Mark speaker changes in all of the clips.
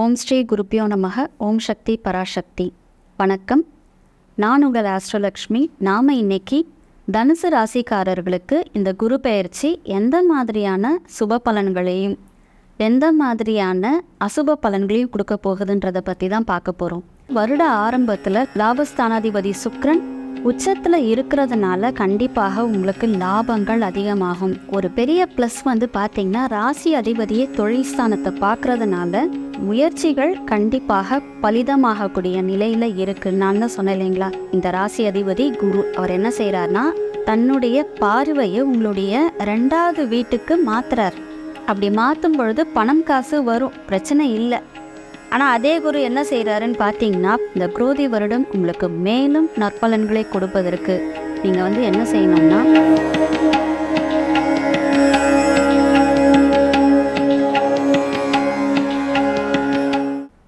Speaker 1: ஓம் ஸ்ரீ குருப்பியோ நமக ஓம் சக்தி பராசக்தி. வணக்கம். நான் உங்கள் ஆஸ்ட்ரலக்ஷ்மி. நாம் இன்னைக்கு தனுசு ராசிக்காரர்களுக்கு இந்த குரு பெயர்ச்சி எந்த மாதிரியான சுப பலன்களையும் எந்த மாதிரியான அசுப பலன்களையும் கொடுக்க போகுதுன்றதை பற்றி தான் பார்க்க போகிறோம் வருட ஆரம்பத்தில் லாபஸ்தானாதிபதி சுக்ரன் உச்சத்தில் இருக்கிறதுனால கண்டிப்பாக உங்களுக்கு லாபங்கள் அதிகமாகும். ஒரு பெரிய ப்ளஸ் வந்து பார்த்தீங்கன்னா ராசி அதிபதியை தொழில் ஸ்தானத்தை பார்க்கறதுனால முயற்சிகள் கண்டிப்பாக பலிதமாகக்கூடிய நிலையில் இருக்குது நான் தான் சொன்னேன் இல்லைங்களா? இந்த ராசி அதிபதி குரு அவர் என்ன செய்கிறாருன்னா தன்னுடைய பார்வையை உங்களுடைய ரெண்டாவது வீட்டுக்கு மாத்துறார். அப்படி மாற்றும் பொழுது பணம் காசு வரும். பிரச்சனை இல்லை. ஆனால் அதே குரு என்ன செய்கிறாருன்னு பார்த்தீங்கன்னா இந்த குரோதி வருடம் உங்களுக்கு மேலும் நற்பலன்களை கொடுப்பதற்கு நீங்கள் வந்து என்ன செய்யணும்னா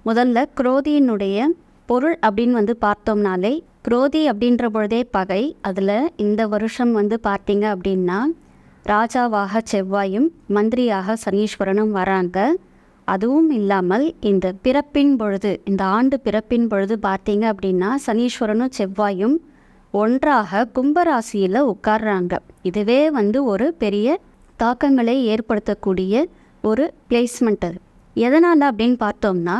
Speaker 1: முதல்ல குரோதியினுடைய பொருள் அப்படின்னு வந்து பார்த்தோம்னாலே குரோதி அப்படின்ற பொழுதே பகை. அதில் இந்த வருஷம் வந்து பார்த்தீங்க அப்படின்னா ராஜாவாக செவ்வாயும் மந்திரியாக சனீஸ்வரனும் வராங்க. அதுவும் இல்லாமல் இந்த பிறப்பின் பொழுது இந்த ஆண்டு பிறப்பின் பொழுது பார்த்தீங்க அப்படின்னா சனீஸ்வரனும் செவ்வாயும் ஒன்றாக கும்பராசியில் உட்கார்றாங்க. இதுவே வந்து ஒரு பெரிய தாக்கங்களை ஏற்படுத்தக்கூடிய ஒரு பிளேஸ்மெண்ட் அது. எதனால் அப்படின்னு பார்த்தோம்னா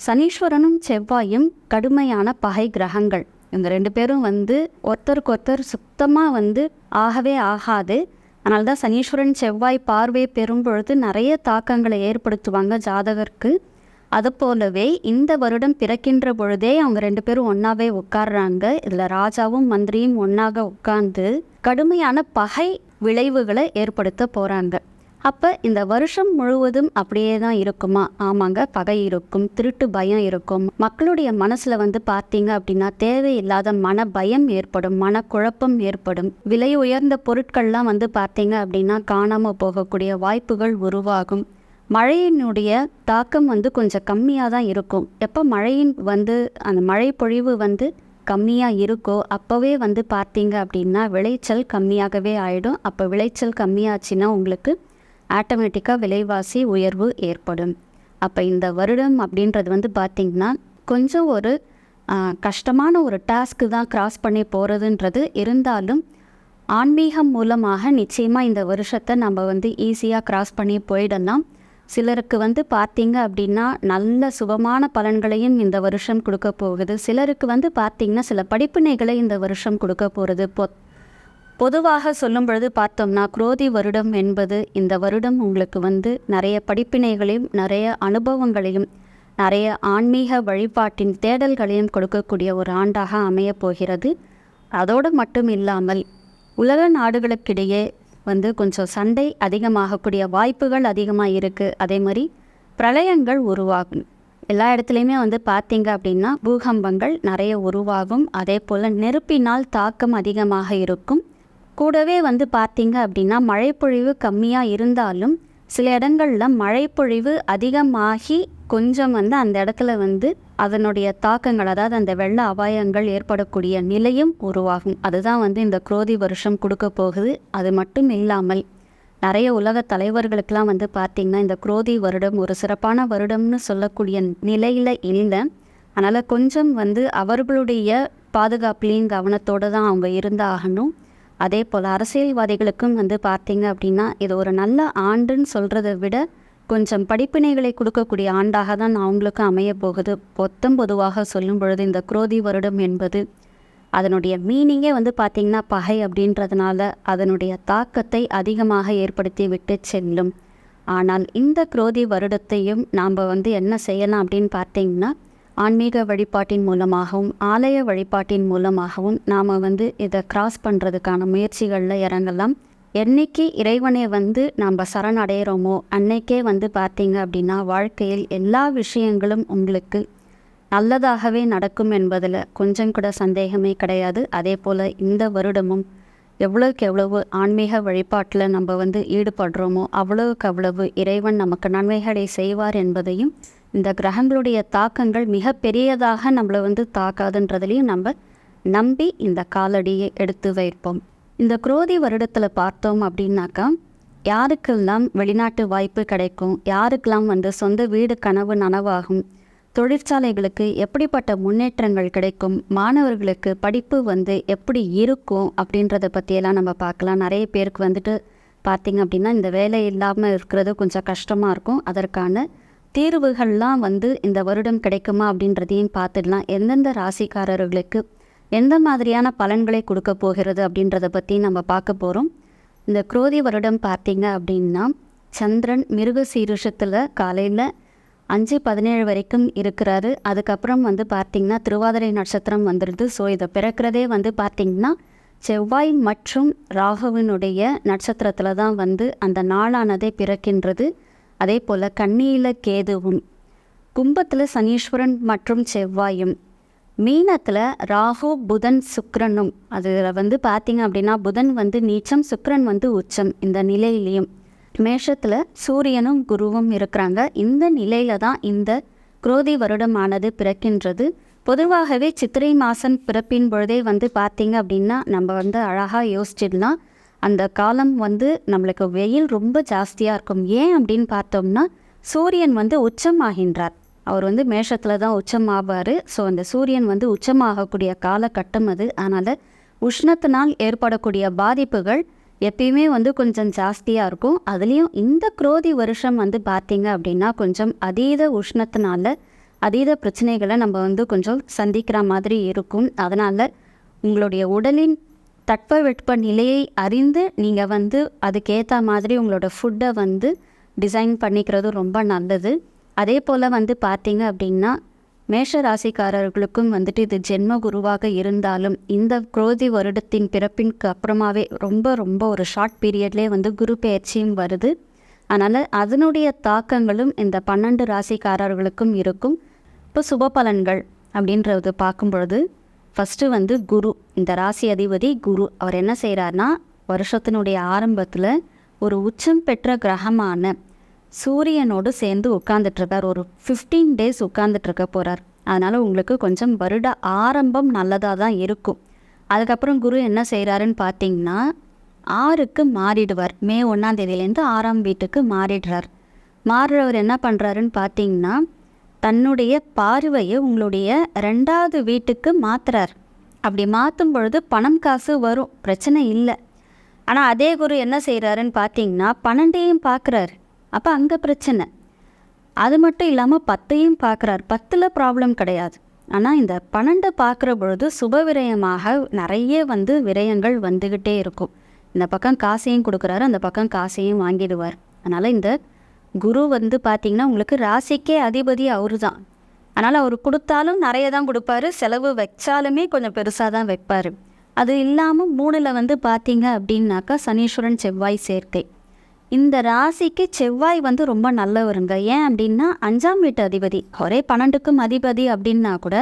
Speaker 1: சனீஸ்வரனும் செவ்வாயும் கடுமையான பகை கிரகங்கள். இந்த ரெண்டு பேரும் வந்து ஒருத்தருக்கு ஒருத்தர் சுத்தமாக வந்து ஆகவே ஆகாது. அதனால தான் சனீஸ்வரன் செவ்வாய் பார்வை பெறும் பொழுது நிறைய தாக்கங்களை ஏற்படுத்துவாங்க ஜாதகருக்கு. அது போலவே இந்த வருடம் பிறக்கின்ற பொழுதே அவங்க ரெண்டு பேரும் ஒன்றாவே உட்கார்றாங்க. இதில் ராஜாவும் மந்திரியும் ஒன்றாக உட்கார்ந்து கடுமையான பகை விளைவுகளை ஏற்படுத்த போகிறாங்க அப்போ இந்த வருஷம் முழுவதும் அப்படியே தான் இருக்குமா? ஆமாங்க பகை இருக்கும் திருட்டு பயம் இருக்கும். மக்களுடைய மனசில் வந்து பார்த்தீங்க அப்படின்னா தேவையில்லாத மன பயம் ஏற்படும் மனக்குழப்பம் ஏற்படும். விலை உயர்ந்த பொருட்கள்லாம் வந்து பார்த்தீங்க அப்படின்னா காணாமல் போகக்கூடிய வாய்ப்புகள் உருவாகும். மழையினுடைய தாக்கம் வந்து கொஞ்சம் கம்மியாக தான் இருக்கும். எப்போ மழையின் வந்து அந்த மழை பொழிவு வந்து கம்மியாக இருக்கோ அப்போவே வந்து பார்த்தீங்க அப்படின்னா விளைச்சல் கம்மியாகவே ஆகிடும் அப்போ விளைச்சல் கம்மியாச்சுன்னா உங்களுக்கு ஆட்டோமேட்டிக்காக விலைவாசி உயர்வு ஏற்படும். அப்போ இந்த வருடம் அப்படின்றது வந்து பார்த்திங்கன்னா கொஞ்சம் ஒரு கஷ்டமான ஒரு டாஸ்க்கு தான் கிராஸ் பண்ணி போகிறதுன்றது இருந்தாலும் ஆன்மீகம் மூலமாக நிச்சயமாக இந்த வருஷத்தை நம்ம வந்து ஈஸியாக கிராஸ் பண்ணி போயிடலாம். சிலருக்கு வந்து பார்த்தீங்க அப்படின்னா நல்ல சுபமான பலன்களையும் இந்த வருஷம் கொடுக்க போகுது. சிலருக்கு வந்து பார்த்திங்கன்னா சில படிப்பினைகளை இந்த வருஷம் கொடுக்க போகிறது பொத் பொதுவாக சொல்லும் பொழுது பார்த்தோம்னா குரோதி வருடம் என்பது இந்த வருடம் உங்களுக்கு வந்து நிறைய படிப்பினைகளையும் நிறைய அனுபவங்களையும் நிறைய ஆன்மீக வழிபாட்டின் தேடல்களையும் கொடுக்கக்கூடிய ஒரு ஆண்டாக அமையப் போகிறது. அதோடு மட்டும் இல்லாமல் உலக நாடுகளுக்கிடையே வந்து கொஞ்சம் சண்டை அதிகமாகக்கூடிய வாய்ப்புகள் அதிகமாக இருக்குது அதே மாதிரி பிரளயங்கள் உருவாகும். எல்லா இடத்துலையுமே வந்து பார்த்தீங்க அப்படின்னா பூகம்பங்கள் நிறைய உருவாகும். அதே போல் நெருப்பினால் தாக்கம் அதிகமாக இருக்கும். கூடவே வந்து பார்த்திங்க அப்படின்னா மழைப்பொழிவு கம்மியாக இருந்தாலும் சில இடங்களில் மழைப்பொழிவு அதிகமாகி கொஞ்சம் வந்து அந்த இடத்துல வந்து அதனுடைய தாக்கங்கள் அதாவது அந்த வெள்ள அபாயங்கள் ஏற்படக்கூடிய நிலையும் உருவாகும். அதுதான் வந்து இந்த குரோதி வருஷம் கொடுக்க போகுது. அது மட்டும் இல்லாமல் நிறைய உலக தலைவர்களுக்கெல்லாம் வந்து பார்த்திங்கன்னா இந்த குரோதி வருடம் ஒரு சிறப்பான வருடம்னு சொல்லக்கூடிய நிலையில் இல்லை. அதனால் கொஞ்சம் வந்து அவர்களுடைய பாதுகாப்புலேயும் கவனத்தோடு தான் அவங்க இருந்தாகணும். அதே போல் அரசியல்வாதிகளுக்கும் வந்து பார்த்தீங்க அப்படின்னா இது ஒரு நல்ல ஆண்டுன்னு சொல்கிறத விட கொஞ்சம் படிப்பினைகளை கொடுக்கக்கூடிய ஆண்டாக தான் அவங்களுக்கு அமைய போகுது. மொத்தம் பொதுவாக சொல்லும் பொழுது இந்த குரோதி வருடம் என்பது அதனுடைய மீனிங்கே வந்து பார்த்திங்கன்னா பகை அப்படின்றதுனால அதனுடைய தாக்கத்தை அதிகமாக ஏற்படுத்தி விட்டு செல்லும். ஆனால் இந்த குரோதி வருடத்தையும் நாம் வந்து என்ன செய்யலாம் அப்படின்னு பார்த்தீங்கன்னா ஆன்மீக வழிபாட்டின் மூலமாகவும் ஆலய வழிபாட்டின் மூலமாகவும் நாம் வந்து இதை கிராஸ் பண்ணுறதுக்கான முயற்சிகளில் இறங்கலாம். என்னைக்கு இறைவனை வந்து நாம் சரணடைகிறோமோ அன்னைக்கே வந்து பார்த்தீங்க அப்படின்னா வாழ்க்கையில் எல்லா விஷயங்களும் உங்களுக்கு நல்லதாகவே நடக்கும் என்பதில் கொஞ்சம் கூட சந்தேகமே கிடையாது. அதே போல் இந்த வருடமும் எவ்வளோக்கு எவ்வளவு ஆன்மீக வழிபாட்டில் நம்ம வந்து ஈடுபடுறோமோ அவ்வளவுக்கு அவ்வளவு இறைவன் நமக்கு நன்மைகளை செய்வார் என்பதையும் இந்த கிரகங்களுடைய தாக்கங்கள் மிக பெரியதாக நம்மளை வந்து தாக்காதுன்றதுலையும் நம்ம நம்பி இந்த காலடியை எடுத்து வைப்போம். இந்த குரோதி வருடத்தில் பார்த்தோம் அப்படின்னாக்கா யாருக்கெல்லாம் வெளிநாட்டு வாய்ப்பு கிடைக்கும் யாருக்கெல்லாம் வந்து சொந்த வீடு கனவு நனவாகும் தொழிற்சாலைகளுக்கு எப்படிப்பட்ட முன்னேற்றங்கள் கிடைக்கும் மாணவர்களுக்கு படிப்பு வந்து எப்படி இருக்கும் அப்படின்றத பற்றியெல்லாம் நம்ம பார்க்கலாம். நிறைய பேருக்கு வந்துட்டு பார்த்திங்க அப்படின்னா இந்த வேலை இல்லாமல் இருக்கிறது கொஞ்சம் கஷ்டமாக இருக்கும். அதற்கான தீர்வுகள்லாம் வந்து இந்த வருடம் கிடைக்குமா அப்படின்றதையும் பார்த்துடலாம். எந்தெந்த ராசிக்காரர்களுக்கு எந்த மாதிரியான பலன்களை கொடுக்க போகிறது அப்படின்றத பற்றி நம்ம பார்க்க போகிறோம் இந்த குரோதி வருடம் பார்த்திங்க அப்படின்னா சந்திரன் மிருக சீருஷத்தில் காலையில் அஞ்சு பதினேழு வரைக்கும் இருக்கிறாரு. அதுக்கப்புறம் வந்து பார்த்திங்கன்னா திருவாதிரை நட்சத்திரம் வந்துடுது ஸோ இதை பிறக்கிறதே வந்து பார்த்திங்கன்னா செவ்வாய் மற்றும் ராகுவினுடைய நட்சத்திரத்தில் தான் வந்து அந்த நாளானதே பிறக்கின்றது. அதே போல் கண்ணியில் கேதுவும் கும்பத்தில் சனீஸ்வரன் மற்றும் செவ்வாயும் மீனத்தில் ராகு புதன் சுக்ரனும் அதில் வந்து பார்த்திங்க அப்படின்னா புதன் வந்து நீச்சம் சுக்ரன் வந்து உச்சம் இந்த நிலையிலையும். மேஷத்தில் சூரியனும் குருவும் இருக்கிறாங்க. இந்த நிலையில தான் இந்த குரோதி வருடமானது பிறக்கின்றது. பொதுவாகவே சித்திரை மாதம் பிறப்பின் பொழுதே வந்து பார்த்திங்க அப்படின்னா நம்ம வந்து அழகாக யோசிச்சிடலாம். அந்த காலம் வந்து நம்மளுக்கு வெயில் ரொம்ப ஜாஸ்தியாக இருக்கும். ஏன் அப்படின்னு பார்த்தோம்னா சூரியன் வந்து உச்சமாகின்றார். அவர் வந்து மேஷத்தில் தான் உச்சம் ஆவார் ஸோ அந்த சூரியன் வந்து உச்சமாகக்கூடிய காலகட்டம் அது. அதனால் உஷ்ணத்தினால் ஏற்படக்கூடிய பாதிப்புகள் எப்பயுமே வந்து கொஞ்சம் ஜாஸ்தியாக இருக்கும். அதுலேயும் இந்த குரோதி வருஷம் வந்து பார்த்தீங்க அப்படின்னா கொஞ்சம் அதீத உஷ்ணத்தினால அதீத பிரச்சனைகளை நம்ம வந்து கொஞ்சம் சந்திக்கிற மாதிரி இருக்கும். அதனால் உங்களுடைய உடலின் தட்பவெட்ப நிலையை அறிந்து நீங்கள் வந்து அதுக்கேற்ற மாதிரி உங்களோட ஃபுட்டை வந்து டிசைன் பண்ணிக்கிறது ரொம்ப நல்லது. அதே போல் வந்து பார்த்தீங்க அப்படின்னா மேஷ ராசிக்காரர்களுக்கும் வந்துட்டு இது ஜென்ம குருவாக இருந்தாலும் இந்த குரோதி வருடத்தின் பிறப்பிற்கு அப்புறமாவே ரொம்ப ரொம்ப ஒரு ஷார்ட் பீரியட்லேயே வந்து குரு பெயர்ச்சியும் வருது. அதனால் அதனுடைய தாக்கங்களும் இந்த பன்னெண்டு ராசிக்காரர்களுக்கும் இருக்கும். இப்போ சுப பலன்கள் அப்படின்றது பார்க்கும் பொழுது ஃபஸ்ட்டு வந்து குரு இந்த ராசி அதிபதி குரு அவர் என்ன செய்கிறாருன்னா வருஷத்தினுடைய ஆரம்பத்தில் ஒரு உச்சம் பெற்ற கிரகமான சூரியனோடு சேர்ந்து உட்காந்துட்ருக்கார் ஒரு ஃபிஃப்டீன் டேஸ் உட்காந்துட்ருக்க போகிறார் அதனால் உங்களுக்கு கொஞ்சம் வருட ஆரம்பம் நல்லதாக தான் இருக்கும். அதுக்கப்புறம் குரு என்ன செய்கிறாருன்னு பார்த்தீங்கன்னா ஆறுக்கு மாறிடுவார். மே ஒன்றாந்தேதியிலேருந்து ஆறாம் வீட்டுக்கு மாறிடுறார். மாறுறவர் என்ன பண்ணுறாருன்னு பார்த்தீங்கன்னா தன்னுடைய பார்வையை உங்களுடைய ரெண்டாவது வீட்டுக்கு மாற்றுறார் அப்படி மாற்றும் பொழுது பணம் காசு வரும். பிரச்சனை இல்லை. ஆனால் அதே குரு என்ன செய்கிறாருன்னு பார்த்தீங்கன்னா பன்னெண்டையும் பார்க்குறாரு அப்போ அங்கே பிரச்சனை. அது மட்டும் இல்லாமல் பத்தையும் பார்க்குறார் பத்தில் ப்ராப்ளம் கிடையாது. ஆனால் இந்த பன்னெண்டை பார்க்குற பொழுது சுப விரயமாக நிறைய வந்து விரயங்கள் வந்துக்கிட்டே இருக்கும். இந்த பக்கம் காசையும் கொடுக்குறாரு அந்த பக்கம் காசையும் வாங்கிடுவார். அதனால் இந்த குரு வந்து பார்த்திங்கன்னா உங்களுக்கு ராசிக்கே அதிபதி அவரு தான் அதனால் அவர் கொடுத்தாலும் நிறைய தான் கொடுப்பாரு. செலவு வச்சாலுமே கொஞ்சம் பெருசாக தான் வைப்பார். அது இல்லாமல் மூணில் வந்து பார்த்தீங்க அப்படின்னாக்கா சனீஸ்வரன் செவ்வாய் சேர்க்கை. இந்த ராசிக்கு செவ்வாய் வந்து ரொம்ப நல்லவருங்க. ஏன் அப்படின்னா அஞ்சாம் வீட்டு அதிபதி ஒரே பன்னெண்டுக்கும் அதிபதி அப்படின்னா கூட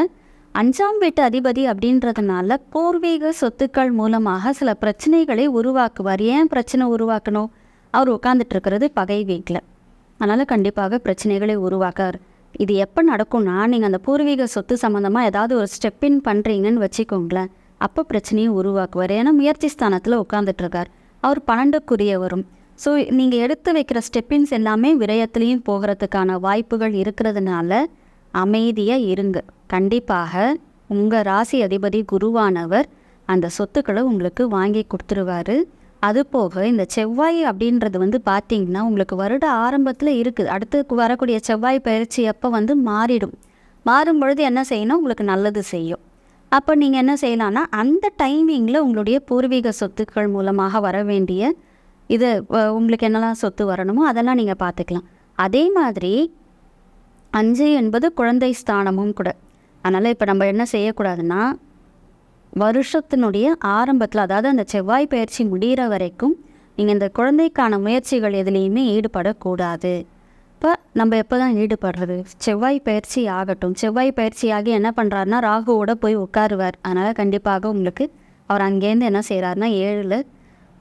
Speaker 1: அஞ்சாம் வீட்டு அதிபதி அப்படின்றதுனால பூர்வீக சொத்துக்கள் மூலமாக சில பிரச்சனைகளை உருவாக்குவார். ஏன் பிரச்சனை உருவாக்கணும்? அவர் உட்காந்துட்டு இருக்கிறது பகை வீட்டில் அதனால் கண்டிப்பாக பிரச்சனைகளை உருவாக்கார். இது எப்போ நடக்கும்னா நீங்கள் அந்த பூர்வீக சொத்து சம்மந்தமாக ஏதாவது ஒரு ஸ்டெப்பின் பண்ணுறீங்கன்னு வச்சுக்கோங்களேன். அப்போ பிரச்சனையை உருவாக்குவார். ஏன்னா முயற்சி ஸ்தானத்தில் உட்காந்துட்ருக்கார் அவர் பன்னெண்டுக்குரிய வரும் ஸோ நீங்கள் எடுத்து வைக்கிற ஸ்டெப்பின்ஸ் எல்லாமே விரயத்துலேயும் போகிறதுக்கான வாய்ப்புகள் இருக்கிறதுனால அமைதியாக இருங்க. கண்டிப்பாக உங்கள் ராசி அதிபதி குருவானவர் அந்த சொத்துக்களை உங்களுக்கு வாங்கி கொடுத்துருவாரு. அது போக இந்த செவ்வாய் அப்படின்றது வந்து பார்த்திங்கன்னா உங்களுக்கு வருட ஆரம்பத்தில் இருக்குது. அடுத்து வரக்கூடிய செவ்வாய் பயிற்சி அப்போ வந்து மாறிடும். மாறும் பொழுது என்ன செய்யணும்? உங்களுக்கு நல்லது செய்யும். அப்போ நீங்கள் என்ன செய்யலாம்னா அந்த டைமிங்கில் உங்களுடைய பூர்வீக சொத்துக்கள் மூலமாக வர வேண்டிய இது உங்களுக்கு என்னெல்லாம் சொத்து வரணுமோ அதெல்லாம் நீங்கள் பார்த்துக்கலாம் அதே மாதிரி அஞ்சு என்பது குழந்தை ஸ்தானமும் கூட. அதனால் இப்போ நம்ம என்ன செய்யக்கூடாதுன்னா வருஷத்தினுடைய ஆரம்பத்தில் அதாவது அந்த செவ்வாய் பயிற்சி முடிகிற வரைக்கும் நீங்கள் இந்த குழந்தைக்கான முயற்சிகள் எதுலேயுமே ஈடுபடக்கூடாது. இப்போ நம்ம எப்போ தான் ஈடுபடுறது? செவ்வாய் பயிற்சி ஆகட்டும். செவ்வாய் பயிற்சி ஆகி என்ன பண்ணுறாருனா ராகுவோட போய் உட்காருவார். அதனால் கண்டிப்பாக உங்களுக்கு அவர் அங்கேருந்து என்ன செய்கிறாருன்னா ஏழில்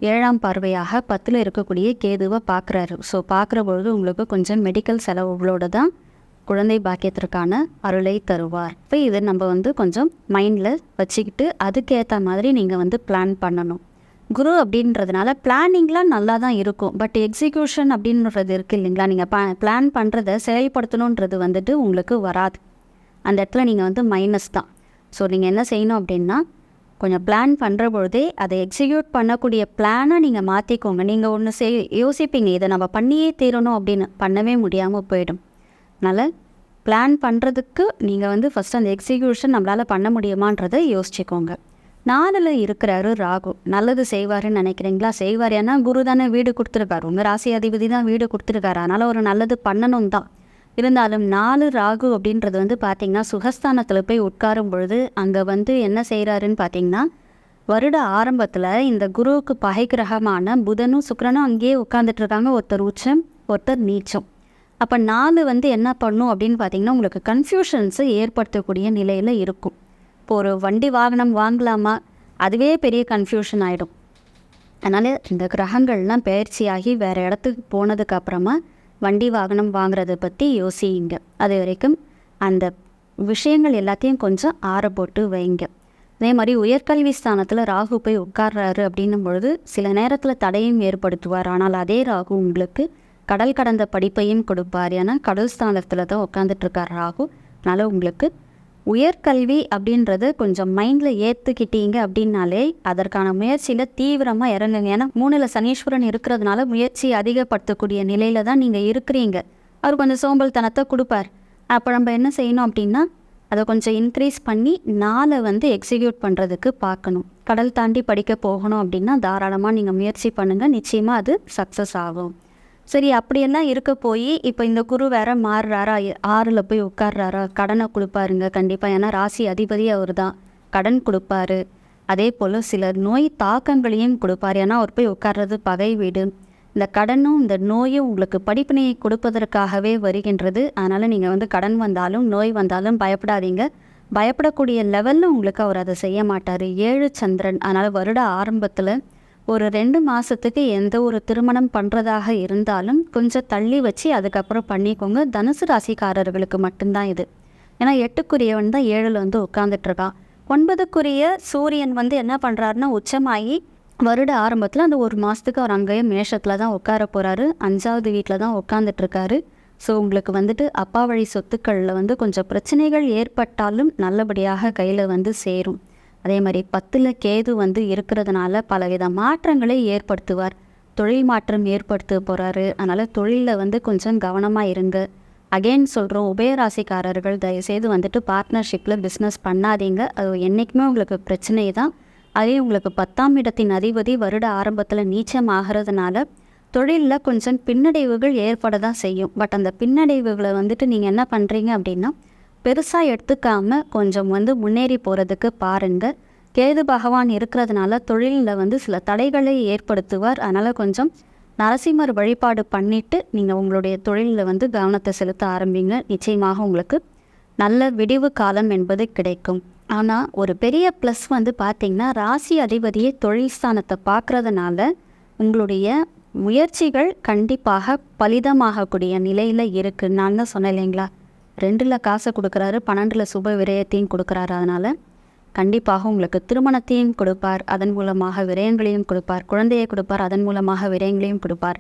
Speaker 1: ஏழாம் பார்வையாக பத்தில் இருக்கக்கூடிய கேதுவை பார்க்குறாரு ஸோ பார்க்குற பொழுது உங்களுக்கு கொஞ்சம் மெடிக்கல் செலவுகளோடு தான் குழந்தை பாக்கியத்திற்கான அருளை தருவார். இப்போ இதை நம்ம வந்து கொஞ்சம் மைண்டில் வச்சுக்கிட்டு அதுக்கேற்ற மாதிரி நீங்கள் வந்து பிளான் பண்ணணும். குரு அப்படின்றதுனால பிளானிங்லாம் நல்லா தான் இருக்கும். பட் எக்ஸிக்யூஷன் அப்படின்றது இருக்குது இல்லைங்களா? நீங்கள் ப பிளான் பண்ணுறத செயல்படுத்தணுன்றது வந்துட்டு உங்களுக்கு வராது. அந்த இடத்துல நீங்கள் வந்து மைனஸ் தான். ஸோ நீங்கள் என்ன செய்யணும் அப்படின்னா கொஞ்சம் பிளான் பண்ணுற பொழுதே அதை எக்ஸிக்யூட் பண்ணக்கூடிய பிளானை நீங்கள் மாற்றிக்கோங்க நீங்கள் ஒன்று செய் யோசிப்பீங்க இதை நம்ம பண்ணியே தீரணும் அப்படின்னு. பண்ணவே முடியாமல் போயிடும். அதனால் பிளான் பண்ணுறதுக்கு நீங்கள் வந்து ஃபஸ்ட் அந்த எக்ஸிக்யூஷன் நம்மளால் பண்ண முடியுமான்றதை யோசிச்சுக்கோங்க. நாலில் இருக்கிறாரு ராகு. நல்லது செய்வாருன்னு நினைக்கிறீங்களா? செய்வார். ஏன்னா குரு தானே வீடு கொடுத்துருக்காரு. உங்கள் ராசி அதிபதி தான் வீடு கொடுத்துருக்காரு. அதனால் ஒரு நல்லது பண்ணணும் தான். இருந்தாலும் நாலு ராகு அப்படின்றது வந்து பார்த்திங்கன்னா சுகஸ்தானத்தில் போய் உட்காரும் பொழுது அங்கே வந்து என்ன செய்கிறாருன்னு பார்த்தீங்கன்னா வருட ஆரம்பத்தில் இந்த குருவுக்கு பகை கிரகமான புதனும் சுக்கிரனும் அங்கேயே உட்காந்துட்டு இருக்காங்க. ஒருத்தர் உச்சம் ஒருத்தர் நீச்சம். அப்போ நாலு வந்து என்ன பண்ணும் அப்படின்னு பார்த்தீங்கன்னா உங்களுக்கு கன்ஃபியூஷன்ஸை ஏற்படுத்தக்கூடிய நிலையில் இருக்கும். இப்போ ஒரு வண்டி வாகனம் வாங்கலாமா? அதுவே பெரிய கன்ஃபியூஷன் ஆகிடும் அதனால் இந்த கிரகங்கள்லாம் பயிற்சியாகி வேறு இடத்துக்கு போனதுக்கப்புறமா வண்டி வாகனம் வாங்குறத பற்றி யோசியுங்க. அது வரைக்கும் அந்த விஷயங்கள் எல்லாத்தையும் கொஞ்சம் ஆற போட்டு வைங்க. அதே மாதிரி உயர்கல்வி ஸ்தானத்தில் ராகு போய் உட்கார்றாரு அப்படின்னும் பொழுது சில நேரத்தில் தடையும் ஏற்படுத்துவார். ஆனால் அதே ராகு உங்களுக்கு கடல் கடந்த படிப்பையும் கொடுப்பார். ஏன்னா கடல் ஸ்தானத்தில் தான் உட்காந்துட்ருக்கார் ராகு. அதனால் உங்களுக்கு உயர்கல்வி அப்படின்றது கொஞ்சம் மைண்டில் ஏற்றுக்கிட்டீங்க அப்படின்னாலே அதற்கான முயற்சியில் தீவிரமாக இறங்குங்க. ஏன்னா மூணில் சனீஸ்வரன் இருக்கிறதுனால முயற்சி அதிகப்படுத்தக்கூடிய நிலையில் தான் நீங்கள் இருக்கிறீங்க. அவர் கொஞ்சம் சோம்பல்தனத்தை கொடுப்பார். அப்போ நம்ம என்ன செய்யணும் அப்படின்னா அதை கொஞ்சம் இன்க்ரீஸ் பண்ணி நாளை வந்து எக்ஸிக்யூட் பண்ணுறதுக்கு பார்க்கணும். கடல் தாண்டி படிக்க போகணும் அப்படின்னா தாராளமாக நீங்கள் முயற்சி பண்ணுங்கள் நிச்சயமாக அது சக்ஸஸ் ஆகும். சரி அப்படியெல்லாம் இருக்க போய் இப்போ இந்த குரு வேற மாறுறாரா? ஆறில் போய் உட்கார்றாரா? கடனை கொடுப்பாருங்க கண்டிப்பாக ஏன்னா ராசி அதிபதி அவர் தான் கடன் கொடுப்பாரு. அதே போல் சில நோய் தாக்கங்களையும் கொடுப்பார். ஏன்னா அவர் போய் உட்கார்றது பகை வீடு. இந்த கடனும் இந்த நோயும் உங்களுக்கு படிப்பினையை கொடுப்பதற்காகவே வருகின்றது. அதனால் நீங்கள் வந்து கடன் வந்தாலும் நோய் வந்தாலும் பயப்படாதீங்க. பயப்படக்கூடிய லெவலில் உங்களுக்கு அவர் அதை செய்ய மாட்டார். ஏழு சந்திரன். அதனால் வருட ஆரம்பத்தில் ஒரு ரெண்டு மாதத்துக்கு எந்த ஒரு திருமணம் பண்ணுறதாக இருந்தாலும் கொஞ்சம் தள்ளி வச்சு அதுக்கப்புறம் பண்ணிக்கோங்க. தனுசு ராசிக்காரர்களுக்கு மட்டும்தான் இது. ஏன்னா எட்டுக்குரியவன் தான் ஏழில் வந்து உட்காந்துட்ருக்கான் ஒன்பதுக்குரிய சூரியன் வந்து என்ன பண்ணுறாருன்னா உச்சமாகி வருட ஆரம்பத்தில் அந்த ஒரு மாதத்துக்கு அவர் அங்கேயே மேஷத்தில் தான் உட்கார போகிறாரு அஞ்சாவது வீட்டில் தான் உட்காந்துட்ருக்காரு ஸோ உங்களுக்கு வந்துட்டு அப்பா வழி சொத்துக்களில் வந்து கொஞ்சம் பிரச்சனைகள் ஏற்பட்டாலும் நல்லபடியாக கையில் வந்து சேரும். அதே மாதிரி பத்தில் கேது வந்து இருக்கிறதுனால பலவித மாற்றங்களை ஏற்படுத்துவார். தொழில் மாற்றம் ஏற்படுத்த போகிறாரு அதனால் தொழிலில் வந்து கொஞ்சம் கவனமாக இருங்க. அகெயின் சொல்கிறோம் உபயராசிக்காரர்கள் தயவுசெய்து வந்துட்டு பார்ட்னர்ஷிப்பில் பிஸ்னஸ் பண்ணாதீங்க. அது என்றைக்குமே உங்களுக்கு பிரச்சனை தான். அதே உங்களுக்கு பத்தாம் இடத்தின் அதிபதி வருட ஆரம்பத்தில் நீச்சம் ஆகிறதுனால தொழிலில் கொஞ்சம் பின்னடைவுகள் ஏற்பட தான் செய்யும். பட் அந்த பின்னடைவுகளை வந்துட்டு நீங்கள் என்ன பண்ணுறீங்க அப்படின்னா பெருசாக எடுத்துக்காம கொஞ்சம் வந்து முன்னேறி போகிறதுக்கு பாருங்கள் கேது பகவான் இருக்கிறதுனால தொழிலில் வந்து சில தடைகளை ஏற்படுத்துவார். அதனால் கொஞ்சம் நரசிம்மர் வழிபாடு பண்ணிவிட்டு நீங்கள் உங்களுடைய தொழிலில் வந்து கவனத்தை செலுத்த ஆரம்பிங்க. நிச்சயமாக உங்களுக்கு நல்ல விடிவு காலம் என்பது கிடைக்கும். ஆனால் ஒரு பெரிய ப்ளஸ் வந்து பார்த்திங்கன்னா ராசி அதிபதியை தொழில் ஸ்தானத்தை பார்க்குறதுனால உங்களுடைய முயற்சிகள் கண்டிப்பாக பலிதமாகக்கூடிய நிலையில் இருக்குது நான் தான் சொன்னேன் இல்லைங்களா? ரெண்டில் காசை கொடுக்குறாரு பன்னெண்டில் சுப விரயத்தையும் கொடுக்குறாரு. அதனால் கண்டிப்பாக உங்களுக்கு திருமணத்தையும் கொடுப்பார் அதன் மூலமாக விரயங்களையும் கொடுப்பார் குழந்தையை கொடுப்பார் அதன் மூலமாக விரயங்களையும் கொடுப்பார்.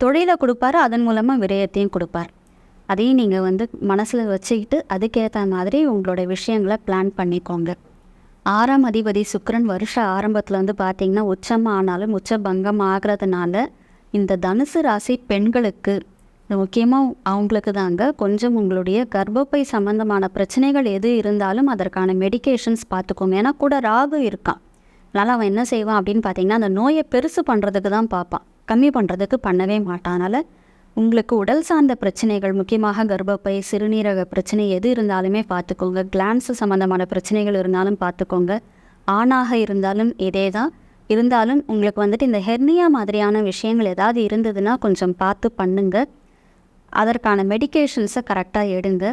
Speaker 1: தொழிலை கொடுப்பாரு அதன் மூலமாக விரயத்தையும் கொடுப்பார். அதையும் நீங்கள் வந்து மனசில் வச்சுக்கிட்டு அதுக்கேற்ற மாதிரி உங்களோட விஷயங்களை பிளான் பண்ணிக்கோங்க. ஆறாம் அதிபதி சுக்கரன் வருஷ ஆரம்பத்தில் வந்து பார்த்தீங்கன்னா உச்சம் ஆனாலும் உச்ச பங்கம் ஆகிறதுனால இந்த தனுசு ராசி பெண்களுக்கு முக்கியமாக அவங்களுக்கு தாங்க கொஞ்சம் உங்களுடைய கர்ப்பப்பை சம்பந்தமான பிரச்சனைகள் எது இருந்தாலும் அதற்கான மெடிகேஷன்ஸ் பார்த்துக்கோங்க. ஏன்னா கூட ராகு இருக்கான் அதனால் அவன் என்ன செய்வான் அப்படின்னு பார்த்தீங்கன்னா அந்த நோயை பெருசு பண்ணுறதுக்கு தான் பார்ப்பான். கம்மி பண்ணுறதுக்கு பண்ணவே மாட்டான். அதனால் உங்களுக்கு உடல் சார்ந்த பிரச்சனைகள் முக்கியமாக கர்ப்பப்பை சிறுநீரக பிரச்சனை எது இருந்தாலுமே பார்த்துக்கோங்க. கிளான்ஸு சம்மந்தமான பிரச்சனைகள் இருந்தாலும் பார்த்துக்கோங்க. ஆணாக இருந்தாலும் இதே தான் இருந்தாலும் உங்களுக்கு வந்துட்டு இந்த ஹெர்னியா மாதிரியான விஷயங்கள் ஏதாவது இருந்ததுன்னா கொஞ்சம் பார்த்து பண்ணுங்கள் அதற்கான மெடிகேஷன்ஸை கரெக்டாக எடுங்க.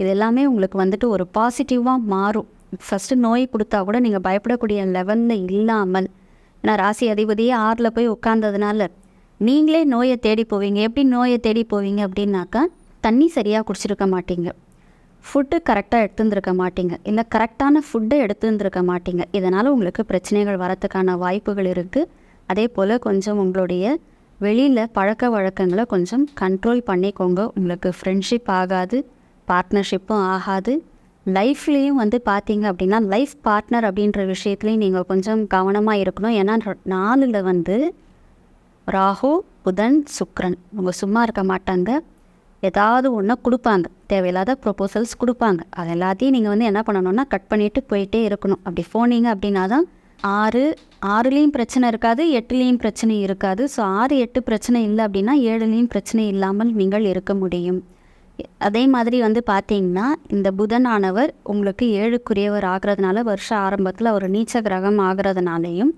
Speaker 1: இது எல்லாமே உங்களுக்கு வந்துட்டு ஒரு பாசிட்டிவாக மாறும். ஃபஸ்ட்டு நோய் கொடுத்தா கூட நீங்கள் பயப்படக்கூடிய லெவலில் இல்லாமல். ஏன்னா ராசி அதிபதியே ஆறில் போய் உட்கார்ந்ததுனால நீங்களே நோயை தேடி போவீங்க. எப்படி நோயை தேடி போவீங்க அப்படின்னாக்கா தண்ணி சரியாக குடிச்சிருக்க மாட்டீங்க. ஃபுட்டு கரெக்டாக எடுத்துருந்துருக்க மாட்டீங்க. இல்லை கரெக்டான ஃபுட்டை எடுத்துருந்துருக்க மாட்டீங்க. இதனால் உங்களுக்கு பிரச்சனைகள் வரத்துக்கான வாய்ப்புகள் இருக்குது அதே போல் கொஞ்சம் உங்களுடைய வெளியில் பழக்க வழக்கங்களை கொஞ்சம் கண்ட்ரோல் பண்ணிக்கோங்க. உங்களுக்கு ஃப்ரெண்ட்ஷிப் ஆகாது பார்ட்னர்ஷிப்பும் ஆகாது. லைஃப்லேயும் வந்து பார்த்தீங்க அப்படின்னா லைஃப் பார்ட்னர் அப்படின்ற விஷயத்துலையும் நீங்கள் கொஞ்சம் கவனமாக இருக்கணும். ஏன்னா நாலில் வந்து ராகு புதன் சுக்ரன் அவங்க சும்மா இருக்க மாட்டாங்க. ஏதாவது ஒன்று கொடுப்பாங்க. தேவையில்லாத ப்ரொபோசல்ஸ் கொடுப்பாங்க. அது எல்லாத்தையும் நீங்கள் வந்து என்ன பண்ணணும்னா கட் பண்ணிவிட்டு போயிட்டே இருக்கணும். அப்படி ஃபோனிங்க அப்படின்னா தான் ஆறு ஆறுலேயும் பிரச்சனை இருக்காது எட்டுலேயும் பிரச்சனை இருக்காது. ஸோ ஆறு எட்டு பிரச்சனை இல்லை அப்படின்னா ஏழுலேயும் பிரச்சனை இல்லாமல் நீங்கள் இருக்க முடியும். அதே மாதிரி வந்து பார்த்தீங்கன்னா இந்த புதனானவர் உங்களுக்கு ஏழுக்குரியவர் ஆகிறதுனால வருஷ ஆரம்பத்தில் ஒரு நீச்ச கிரகம் ஆகிறதுனாலையும்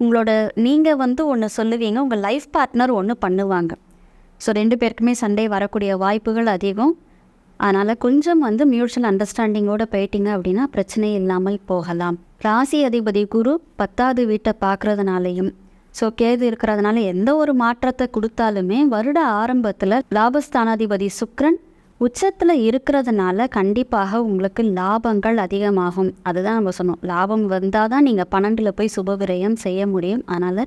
Speaker 1: உங்களோட நீங்கள் வந்து ஒன்று சொல்லுவீங்க உங்கள் லைஃப் பார்ட்னர் ஒன்று பண்ணுவாங்க. ஸோ ரெண்டு பேருக்குமே சண்டே வரக்கூடிய வாய்ப்புகள் அதிகம். அதனால் கொஞ்சம் வந்து மியூச்சுவல் அண்டர்ஸ்டாண்டிங்கோடு போயிட்டீங்க அப்படின்னா பிரச்சனை இல்லாமல் போகலாம். ராசி அதிபதி குரு பத்தாவது வீட்டை பார்க்குறதுனாலையும் ஸோ கேது இருக்கிறதுனால எந்த ஒரு மாற்றத்தை கொடுத்தாலுமே வருட ஆரம்பத்தில் லாபஸ்தானாதிபதி சுக்ரன் உச்சத்தில் இருக்கிறதுனால கண்டிப்பாக உங்களுக்கு லாபங்கள் அதிகமாகும். அதுதான் நம்ம சொன்னோம். லாபம் வந்தால் தான் நீங்கள் பன்னெண்டில் போய் சுபவிரயம் செய்ய முடியும். அதனால்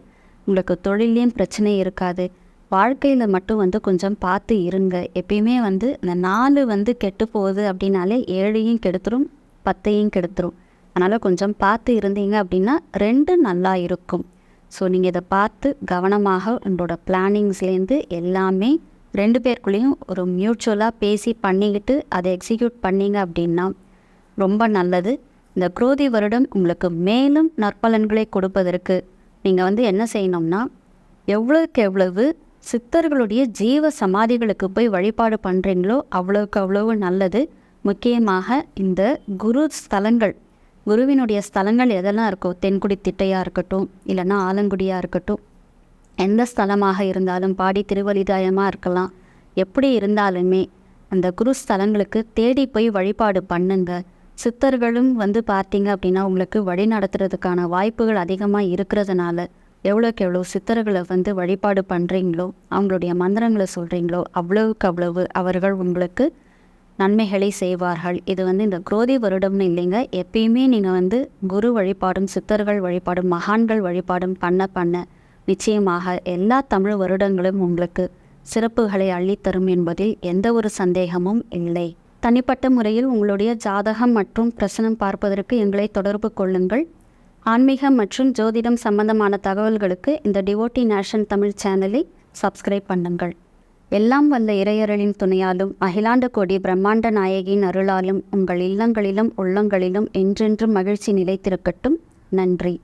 Speaker 1: உங்களுக்கு தொழிலையும் பிரச்சனை இருக்காது. வாழ்க்கையில் மட்டும் வந்து கொஞ்சம் பார்த்து இருங்க. எப்பயுமே வந்து இந்த நாலு வந்து கெட்டு போகுது அப்படின்னாலே ஏழையும் கெடுத்துரும் பத்தையும் கெடுத்துரும். அதனால் கொஞ்சம் பார்த்து இருந்தீங்க அப்படின்னா ரெண்டு நல்லா இருக்கும். ஸோ நீங்கள் இதை பார்த்து கவனமாக உங்களோட பிளானிங்ஸ்லேருந்து எல்லாமே ரெண்டு பேருக்குள்ளேயும் ஒரு மியூச்சுவலாக பேசி பண்ணிக்கிட்டு அதை எக்ஸிக்யூட் பண்ணீங்க அப்படின்னா ரொம்ப நல்லது. இந்த குரோதி வருடம் உங்களுக்கு மேலும் நற்பலன்களை கொடுப்பதற்கு நீங்கள் வந்து என்ன செய்யணும்னா எவ்வளோக்கு எவ்வளவு சித்தர்களுடைய ஜீவ சமாதிகளுக்கு போய் வழிபாடு பண்ணுறீங்களோ அவ்வளோக்கு அவ்வளவு நல்லது. முக்கியமாக இந்த குரு ஸ்தலங்கள் குருவினுடைய ஸ்தலங்கள் எதெல்லாம் இருக்கோ தென்குடி திட்டையாக இருக்கட்டும் இல்லைன்னா ஆலங்குடியாக இருக்கட்டும் எந்த ஸ்தலமாக இருந்தாலும் பாடி திருவலிதாயமாக இருக்கலாம். எப்படி இருந்தாலுமே அந்த குரு ஸ்தலங்களுக்கு தேடி போய் வழிபாடு பண்ணுங்க. சித்தர்களும் வந்து பார்த்தீங்க அப்படின்னா உங்களுக்கு வழி நடத்துறதுக்கான வாய்ப்புகள் அதிகமாக இருக்கிறதுனால எவ்வளோக்கு எவ்வளோ சித்தர்களை வந்து வழிபாடு பண்ணுறீங்களோ அவங்களுடைய மந்திரங்களை சொல்கிறீங்களோ அவ்வளவுக்கு அவ்வளவு அவர்கள் உங்களுக்கு நன்மைகளை செய்வார்கள். இது வந்து இந்த குரோதி வருடம்னு இல்லைங்க. எப்பயுமே நீங்கள் வந்து குரு வழிபாடும் சித்தர்கள் வழிபாடும் மகான்கள் வழிபாடும் பண்ண பண்ண நிச்சயமாக எல்லா தமிழ் வருடங்களும் உங்களுக்கு சிறப்புகளை அள்ளித்தரும் என்பதில் எந்த ஒரு சந்தேகமும் இல்லை. தனிப்பட்ட முறையில் உங்களுடைய ஜாதகம் மற்றும் பிரசனம் பார்ப்பதற்கு எங்களை தொடர்பு கொள்ளுங்கள். ஆன்மீகம் மற்றும் ஜோதிடம் சம்பந்தமான தகவல்களுக்கு இந்த டிவோட்டி நேஷன் தமிழ் சேனலை சப்ஸ்கிரைப் பண்ணுங்கள். எல்லாம் வல்ல இறையரளின் துணையாலும் அகிலாண்ட கோடி பிரம்மாண்ட நாயகியின் அருளாலும் உங்கள் இல்லங்களிலும் உள்ளங்களிலும் என்றென்றும் மகிழ்ச்சி நிலைத்திருக்கட்டும். நன்றி.